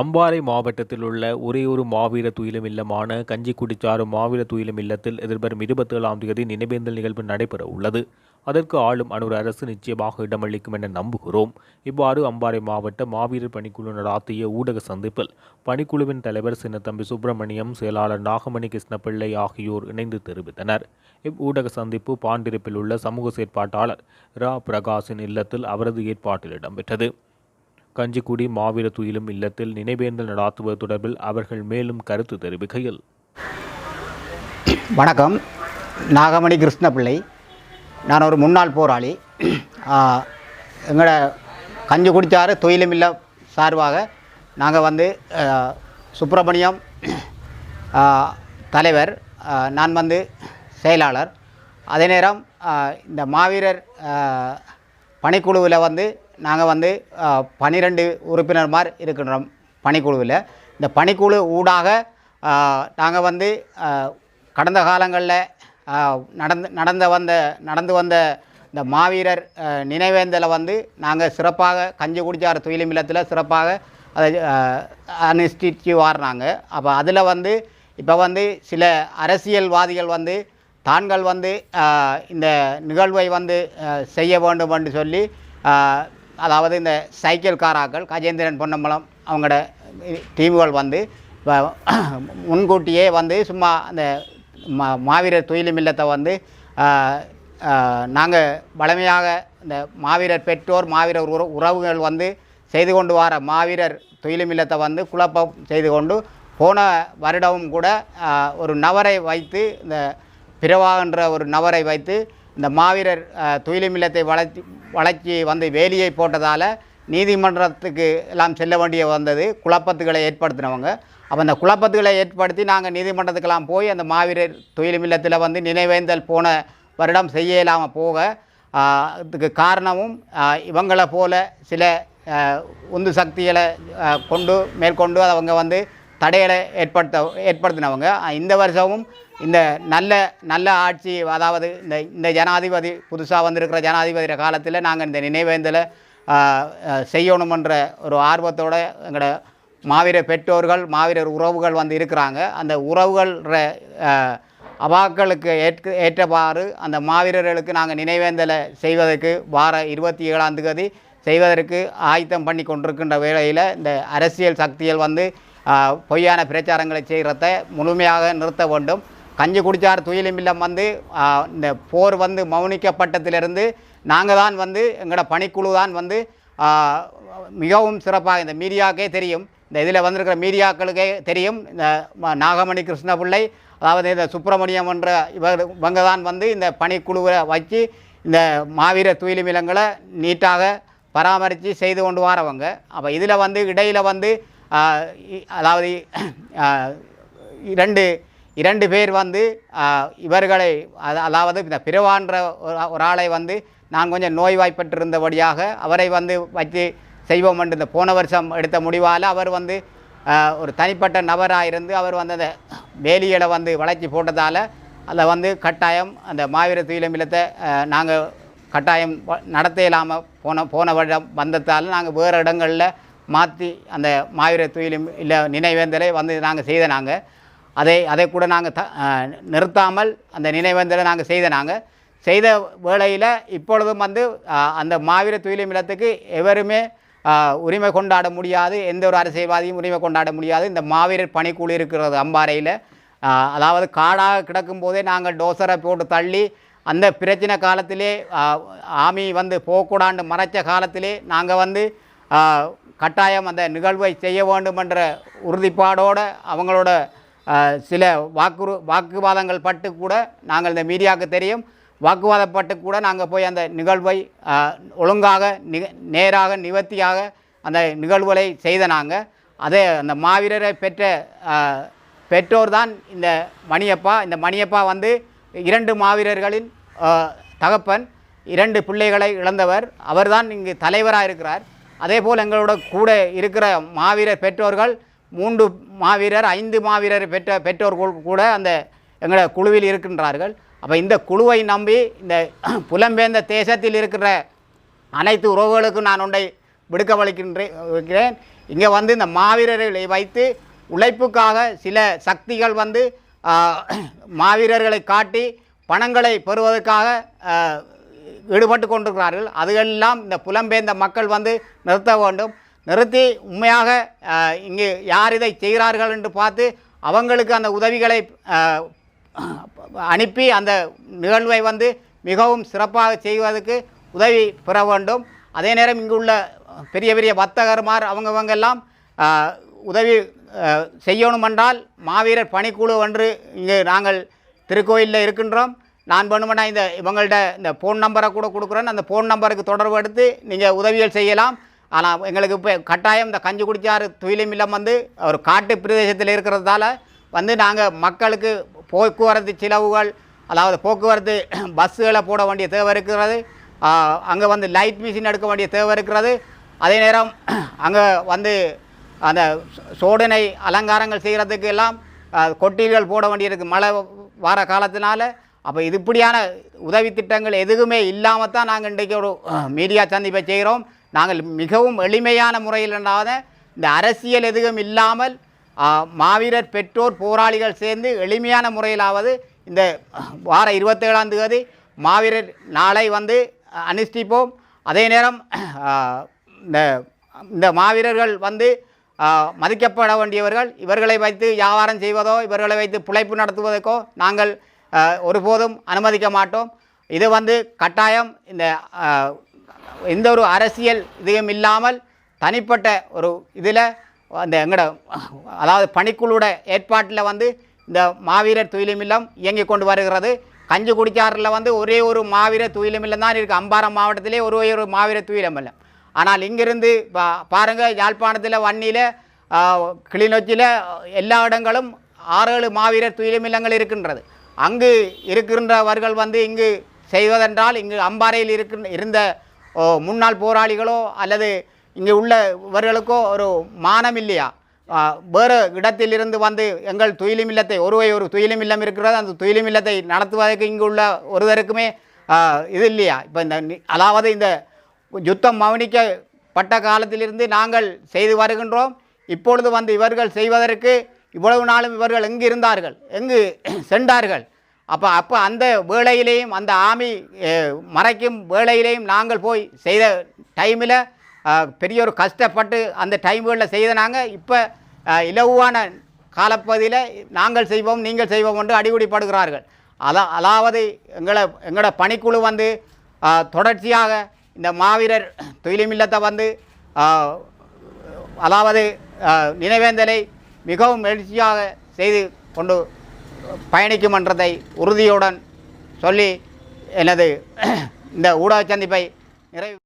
அம்பாறை மாவட்டத்தில் உள்ள ஒரே ஒரு மாவீர துயிலும் இல்லமான கஞ்சிக்குடிச்சாறு மாவீர துயிலும் இல்லத்தில் எதிர்வரும் இருபத்தேழாம் தேதி நினைவேந்தல் நிகழ்வு நடைபெற உள்ளது. அதற்கு ஆளும் அனுர் அரசு நிச்சயமாக இடமளிக்கும் என நம்புகிறோம். இவ்வாறு அம்பாறை மாவட்ட மாவீரர் பணிக்குழு நடாத்திய ஊடக சந்திப்பில் பணிக்குழுவின் தலைவர் சின்னத்தம்பி சுப்பிரமணியம் செயலாளர் நாகமணி கிருஷ்ணபிள்ளை ஆகியோர் இணைந்து தெரிவித்தனர். இவ்வூடக சந்திப்பு பாண்டிருப்பில் உள்ள சமூக செயற்பாட்டாளர் ரா. பிரகாஷின் இல்லத்தில் அவரது ஏற்பாட்டில் இடம்பெற்றது. கஞ்சிக்குடி மாவீர துயிலும் இல்லத்தில் நினைவேந்தல் நடாத்துவது தொடர்பில் அவர்கள் மேலும் கருத்து தெரிவிக்கையில். வணக்கம். நாகமணி கிருஷ்ணபிள்ளை நான் ஒரு முன்னாள் போராளி. எங்களோட கஞ்சி குடித்தாறு தொழிலும் இல்லை சார்பாக நாங்கள் வந்து சுப்பிரமணியம் தலைவர் நான் வந்து செயலாளர். அதே நேரம் இந்த மாவீரர் பணிக்குழுவில் வந்து நாங்கள் வந்து பன்னிரெண்டு உறுப்பினர்மார் இருக்கின்றோம் பணிக்குழுவில். இந்த பணிக்குழு ஊடாக நாங்கள் வந்து கடந்த காலங்களில் நடந்து நடந்த வந்த நடந்து வந்த இந்த மாவீரர் நினைவேந்தல நினைவேந்தலை வந்து நாங்கள் சிறப்பாக கஞ்சி குடிச்சார் துயிலும் இல்லத்தில் சிறப்பாக அதை அனுஷ்டிச்சு வாரினாங்க அப்போ அதில் வந்து இப்போ வந்து சில அரசியல்வாதிகள் வந்து தாங்கள் வந்து இந்த நிகழ்வை வந்து செய்ய வேண்டும் என்று சொல்லி அதாவது இந்த சைக்கிள் காராக்கள் கஜேந்திரன் பொன்னம்பலம் அவங்களோட டீமுகள் வந்து முன்கூட்டியே வந்து சும்மா அந்த மா மாவீரர் துயிலும் இல்லத்தை வந்து நாங்கள் வளமையாக இந்த மாவீரர் பெற்றோர் மாவீரர் உற உறவுகள் வந்து செய்து கொண்டு வர மாவீரர் துயிலும் இல்லத்தை வந்து குழப்பம் செய்து கொண்டு போன வருடமும் கூட ஒரு நபரை வைத்து இந்த பிரவா ஒரு நபரை வைத்து இந்த மாவீரர் ஆஹ், துயிலும் இல்லத்தை வளர்ச்சி வளர்ச்சி வந்து வேலியை போட்டதால் நீதிமன்றத்துக்கு எல்லாம் செல்ல வேண்டிய வந்தது. குழப்பத்துகளை ஏற்படுத்தினவங்க. அப்போ அந்த குழப்பத்துகளை ஏற்படுத்தி நாங்கள் நீதிமன்றத்துக்கெல்லாம் போய் அந்த மாவீரர் துயிலும் இல்லத்தில் வந்து நினைவேந்தல் போன வருடம் செய்ய இல்லாமல் போக அதுக்கு இதுக்கு காரணமும் இவங்களை போல சில உந்து சக்திகளை கொண்டு மேற்கொண்டு அவங்க வந்து தடைகளை ஏற்படுத்த ஏற்படுத்தினவங்க. இந்த வருஷமும் இந்த நல்ல நல்ல ஆட்சி அதாவது இந்த இந்த ஜனாதிபதி புதுசாக வந்திருக்கிற ஜனாதிபதி காலத்தில் நாங்கள் இந்த நினைவேந்தலை செய்யணுமென்ற ஒரு ஆர்வத்தோட எங்களோட மாவீரர் பெற்றோர்கள் மாவீரர் உறவுகள் வந்து இருக்கிறாங்க. அந்த உறவுகள் அவாக்களுக்கு ஏற்க ஏற்றவாறு அந்த மாவீரர்களுக்கு நாங்கள் நினைவேந்தலை செய்வதற்கு வார இருபத்தி ஏழாம் தேதி செய்வதற்கு ஆயத்தம் பண்ணி கொண்டிருக்கின்ற வேளையில் இந்த அரசியல் சக்திகள் வந்து பொய்யான பிரச்சாரங்களை செய்கிறத முழுமையாக நிறுத்த வேண்டும். கஞ்சி குடிச்சார் துயிலும் இல்லம் வந்து இந்த போர் வந்து மௌனிக்கப்பட்டத்திலிருந்து நாங்கள் தான் வந்து எங்களோட பணிக்குழு தான் வந்து மிகவும் சிறப்பாக இந்த மீடியாக்கே தெரியும். இந்த இதில் வந்திருக்கிற மீடியாக்களுக்கே தெரியும். இந்த நாகமணி கிருஷ்ணபிள்ளை அதாவது இந்த சுப்பிரமணியம் என்ற இவர் இவங்க தான் வந்து இந்த பணிக்குழுவை வச்சு இந்த மாவீர துயிலும் நீட்டாக பராமரித்து செய்து கொண்டு வரவங்க. அப்போ இதில் வந்து இடையில் வந்து அதாவது இரண்டு இரண்டு பேர் வந்து இவர்களை அதாவது இந்த பிறவான்ற ஒரு ஒரு ஆளை வந்து நான் கொஞ்சம் நோய்வாய்ப்பட்டிருந்தபடியாக அவரை வந்து வச்சு செய்வோம் என்று இந்த போன வருஷம் எடுத்த முடிவால் அவர் வந்து ஒரு தனிப்பட்ட நபராக இருந்து அவர் வந்து அந்த வேலிகளை வந்து வளைச்சி போட்டதால் அதை வந்து கட்டாயம் அந்த மாவீர துயிலம் இல்லத்தை நாங்கள் கட்டாயம் நடத்த இல்லாமல் போன போன வருடம் வந்ததால் நாங்கள் வேறு இடங்களில் மாற்றி அந்த மாவீர துயிலும் இல்லை நினைவேந்தலை வந்து நாங்கள் செய்த நாங்கள் அதை அதை கூட நாங்கள் த நிறுத்தாமல் அந்த நினைவேந்தலை நாங்கள் செய்த நாங்கள் செய்த வேளையில் இப்பொழுதும் வந்து அந்த மாவீர துயிலும் இல்லத்துக்கு எவருமே உரிமை கொண்டாட முடியாது. எந்த ஒரு அரசியல்வாதியும் உரிமை கொண்டாட முடியாது. இந்த மாவீரர் பணிக்குழு இருக்கிறது அம்பாறையில். அதாவது காடாக கிடக்கும் போதே நாங்கள் டோசரை போட்டு தள்ளி அந்த பிரச்சனை காலத்திலே ஆமி வந்து போகக்கூடாண்டு மறைச்ச காலத்திலே நாங்கள் வந்து கட்டாயம் அந்த நிகழ்வை செய்ய வேண்டும் என்ற உறுதிப்பாடோடு அவங்களோட சில வாக்குறு வாக்குவாதங்கள் பட்டு கூட நாங்கள் இந்த மீடியாவுக்கு தெரியும். வாக்குவாதப்பட்டு கூட நாங்கள் போய் அந்த நிகழ்வை ஒழுங்காக நி நேராக நிவர்த்தியாக அந்த நிகழ்வுகளை செய்த நாங்கள் அதே அந்த மாவீரரை பெற்ற பெற்றோர் தான் இந்த மணியப்பா. இந்த மணியப்பா வந்து இரண்டு மாவீரர்களின் தகப்பன் இரண்டு பிள்ளைகளை இழந்தவர். அவர்தான் இங்கு தலைவராக இருக்கிறார் அதே போல் எங்களோட கூட இருக்கிற மாவீரர் பெற்றோர்கள் மூன்று மாவீரர் ஐந்து மாவீரர் பெற்ற பெற்றோர்கள் கூட அந்த எங்களோட குழுவில் இருக்கின்றார்கள். அப்போ இந்த குழுவை நம்பி இந்த புலம்பெயர்ந்த தேசத்தில் இருக்கிற அனைத்து உறவுகளுக்கும் நான் ஒன்றை விடுக்கவளிக்கின்றேன் இங்கே வந்து இந்த மாவீரர்களை வைத்து உழைப்புக்காக சில சக்திகள் வந்து மாவீரர்களை காட்டி பணங்களை பெறுவதற்காக ஈடுபட்டு கொண்டிருக்கிறார்கள். அதுகளெல்லாம் இந்த புலம்பெயர்ந்த மக்கள் வந்து நிறுத்த வேண்டும். நிறுத்தி உண்மையாக இங்கே இங்கு யார் இதை செய்கிறார்கள் என்று பார்த்து அவங்களுக்கு அந்த உதவிகளை அனுப்பி அந்த நிகழ்வை வந்து மிகவும் சிறப்பாக செய்வதற்கு உதவி பெற வேண்டும். அதே நேரம் இங்கு உள்ள பெரிய பெரிய வர்த்தகர்மார் அவங்கவங்கெல்லாம் உதவி செய்யணுமென்றால் மாவீரர் பணிக்குழு ஒன்று இங்கு நாங்கள் திருக்கோயிலில் இருக்கின்றோம். நான் வேணுமென்னா இந்த இவங்கள்ட்ட இந்த ஃபோன் நம்பரை கூட கொடுக்குறேன். அந்த ஃபோன் நம்பருக்கு தொடர்பு எடுத்து நீங்கள் உதவிகள் செய்யலாம். ஆனால் எங்களுக்கு இப்போ கட்டாயம் இந்த கஞ்சி குடிச்சாறு துயிலும் இல்லம் வந்து ஒரு காட்டு பிரதேசத்தில் இருக்கிறதால வந்து நாங்கள் மக்களுக்கு போக்குவரத்து செலவுகள் அதாவது போக்குவரத்து பஸ்ஸுகளை போட வேண்டிய தேவை இருக்கிறது. அங்கே வந்து லைட் மிஷின் எடுக்க வேண்டிய தேவை இருக்கிறது. அதே நேரம் அங்கே வந்து அந்த சோடனை அலங்காரங்கள் செய்கிறதுக்கு எல்லாம் கொட்டில்கள் போட வேண்டியிருக்கு. மழை வர காலத்தினால அப்போ இது இப்படியான உதவி திட்டங்கள் எதுவுமே இல்லாமல் தான் நாங்கள் இன்றைக்கு ஒரு மீடியா சந்திப்பை செய்கிறோம். நாங்கள் மிகவும் எளிமையான முறையில் இல்லாத இந்த அரசியல் எதுவும் இல்லாமல் மாவீரர் பெற்றோர் போராளிகள் சேர்ந்து எளிமையான முறையிலாவது இந்த வார இருபத்தேழாம் தேதி மாவீரர் நாளை வந்து அனுஷ்டிப்போம். அதே நேரம் இந்த இந்த மாவீரர்கள் வந்து மதிக்கப்பட வேண்டியவர்கள் இவர்களை வைத்து வியாபாரம் செய்வதோ இவர்களை வைத்து பிழைப்பு நடத்துவதற்கோ நாங்கள் ஒருபோதும் அனுமதிக்க மாட்டோம். இது வந்து கட்டாயம். இந்த எந்த ஒரு அரசியல் இதுவும் இல்லாமல் தனிப்பட்ட ஒரு இதில் அந்த எங்களோட அதாவது பணிக்குழுவோட ஏற்பாட்டில் வந்து இந்த மாவீரர் துயிலுமில்லம் இயங்கி கொண்டு வருகிறது. கஞ்சி குடிச்சாரில் வந்து ஒரே ஒரு மாவீரர் துயிலுமில்லம் தான் இருக்குது அம்பாரம் மாவட்டத்திலே ஒரே ஒரு மாவீரர் துயிலமில்லம் ஆனால் இங்கிருந்து பா பாருங்கள் யாழ்ப்பாணத்தில் வன்னியில் கிளிநொச்சியில் எல்லா இடங்களும் ஆறு ஏழு மாவீரர் துயிலுமில்லங்கள் இருக்கின்றது. அங்கு இருக்கின்றவர்கள் வந்து இங்கு செய்வதென்றால் இங்கு அம்பாறையில் இருக்க இருந்த ஓ, முன்னாள் போராளிகளோ அல்லது இங்கே உள்ள இவர்களுக்கோ ஒரு மானம் இல்லையா? வேறு இடத்திலிருந்து வந்து எங்கள் துயிலும் இல்லத்தை ஒருவை ஒரு துயிலும் இல்லம் இருக்கிறது அந்த துயிலும் இல்லத்தை நடத்துவதற்கு இங்கு உள்ள ஒருவருக்குமே இது இல்லையா? இப்போ இந்த அதாவது இந்த யுத்தம் மௌனிக்கப்பட்ட காலத்திலிருந்து நாங்கள் செய்து வருகின்றோம். இப்பொழுது வந்து இவர்கள் செய்வதற்கு இவ்வளவு நாளும் இவர்கள் எங்கு இருந்தார்கள்? எங்கு சென்றார்கள்? அப்போ அப்போ அந்த வேளையிலேயும் அந்த ஆமி மறைக்கும் வேளையிலேயும் நாங்கள் போய் செய்த டைமில் பெரிய ஒரு கஷ்டப்பட்டு அந்த டைம்களில் செய்த நாங்கள் இப்போ இலவான காலப்பகுதியில் நாங்கள் செய்வோம் நீங்கள் செய்வோம் என்று அடிகுடிப்படுகிறார்கள். அதா அதாவது எங்களை எங்களோட பணிக்குழு வந்து தொடர்ச்சியாக இந்த மாவீரர் துயிலுமில்லத்தை வந்து அதாவது நினைவேந்தலை மிகவும் எழுச்சியாக செய்து கொண்டு பயணிக்கும் என்றதை உறுதியுடன் சொல்லி எனது இந்த ஊடக சந்திப்பை நிறைவு